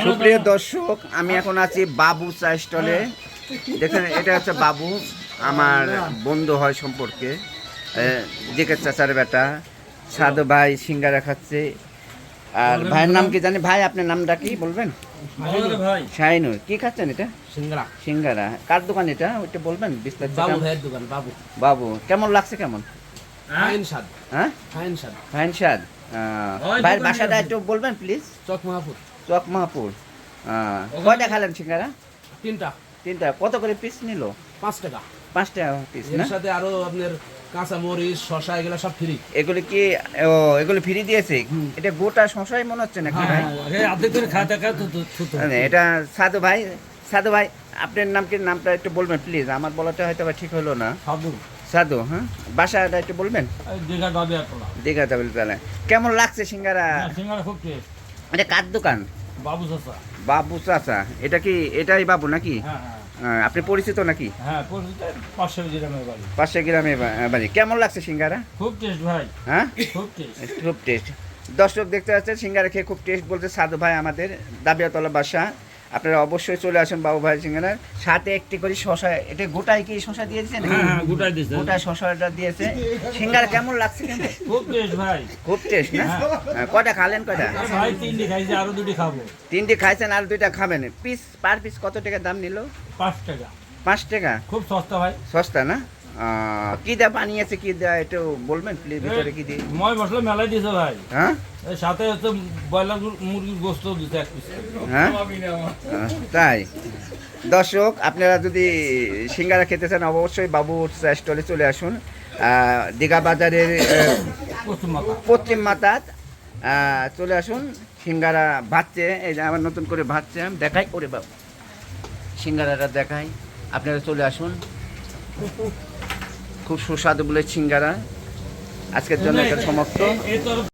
সুপ্রিয় দর্শক আমি এখন আছি বাবু চা স্টলে। দেখেন এটা হচ্ছে বাবু আমার বন্ধু হয় সম্পর্কে। জিকের চাচার বেটা সাধু ভাই সিঙ্গারা খাচ্ছে। আর ভাইয়ের নাম কি জানি? ভাই আপনার নামটা কি বলবেন? শাহিনুর কি খাচ্ছেন এটা? সিঙ্গড়া সিঙ্গারা। কার দোকান এটা? ওইটা বলবেন বিস্তারিত। বাবু কেমন- ভাইয়ের দোকান বাবু। বাবু কেমন লাগছে কেমন? ফাইন স্বাদ। হ্যাঁ? ফাইন স্বাদ। ফাইন স্বাদ। ভাইয়ের বাসাটা একটু বলবেন প্লিজ চক মাহাপুর চক মাহাপুর। আহ, কয়টা খালেন সিঙ্গারা তিনটা। তিনটা। কত করে পিস নিল? পাঁচ টাকা। পাঁচ টাকা পিস এর না? সাথে আরও আপনার কাঁচা মরিচ শশা এগুলো সব ফ্রি এগুলো কি ও এগুলো ফ্রি দিয়েছে? এটা গোটা শশাই মনে হচ্ছে নাকি ভাই? আর্ধেক করে খাতে খাতে মানে এটা সাধু ভাই সাধু ভাই আপনার নাম কি নামটা একটু বলবেন প্লিজ আমার বলাটা হয়তো ঠিক হলো না। সাধু। সাধু হ্যাঁ? বাসাটা একটু বলবেন? দীঘা দাবি দীঘা তাহলে কেমন লাগছে সিঙ্গারা? সিঙ্গারা খুব টেস্ট এটা কার দোকান? বাবু চাষা বাবু চাচা। এটা কি এটাই বাবু নাকি? হ্যাঁ হ্যাঁ। আহ, আপনি পরিচিত নাকি? হ্যাঁ পাঁচশো পাশে গ্রামে বাড়ি। কেমন লাগছে সিঙ্গারা? খুব টেস্ট ভাই। হ্যাঁ? খুব টেস্ট খুব টেস্ট দর্শক দেখতে পাচ্ছেন সিঙ্গারা খেয়ে খুব টেস্ট বলছে সাধু ভাই আমাদের দাবিয়াতলা বাসা। আপনারা অবশ্যই চলে আসুন বাবু ভাই সিঙ্গারার সাথে একটি করে শশা এটা গোটায় কি শশা দিয়েছে নাকি? হ্যাঁ হ্যাঁ গোটাই দিছে গোটায় শশাটা দিয়েছে। সিঙ্গারা কেমন লাগছে কেমন খুব টেস্ট ভাই। খুব টেস্ট না? হ্যাঁ, কয়টা খালেন কয়টা? আর ভাই তিনটি খাইছে আরও দুটি খাব। তিনটে খাইছেন আর দুইটা খাবেন। পিস পার পিস কত টাকা দাম নিল? পাঁচ টাকা। পাঁচ টাকা? খুব সস্তা ভাই। সস্তা না? কি দা বানিয়েছে কি দা একটু বলবেন প্লিজ ভিতরে কি দিয়ে? ময় মশলা মেলাই দিছে ভাই। হ্যাঁ? সাথে হচ্ছে ব্রয়লার মুরগির গোস্ত দিছে এক পিস। হ্যাঁ? তাই। দর্শক আপনারা যদি সিঙ্গারা খেতে চান অবশ্যই বাবু স্টলে চলে আসুন। আহ, দীঘা বাজারের পশ্চিম মাতাত চলে আসুন। সিঙ্গারা ভাজছে এই যে আমার নতুন করে ভাজছে। আমি দেখাই ওরে বাবু। সিঙ্গারাটা দেখাই। আপনারা চলে আসুন। খুব সুস্বাদু বলে সিঙ্গারা। আজকের জন্য এটা সমাপ্ত।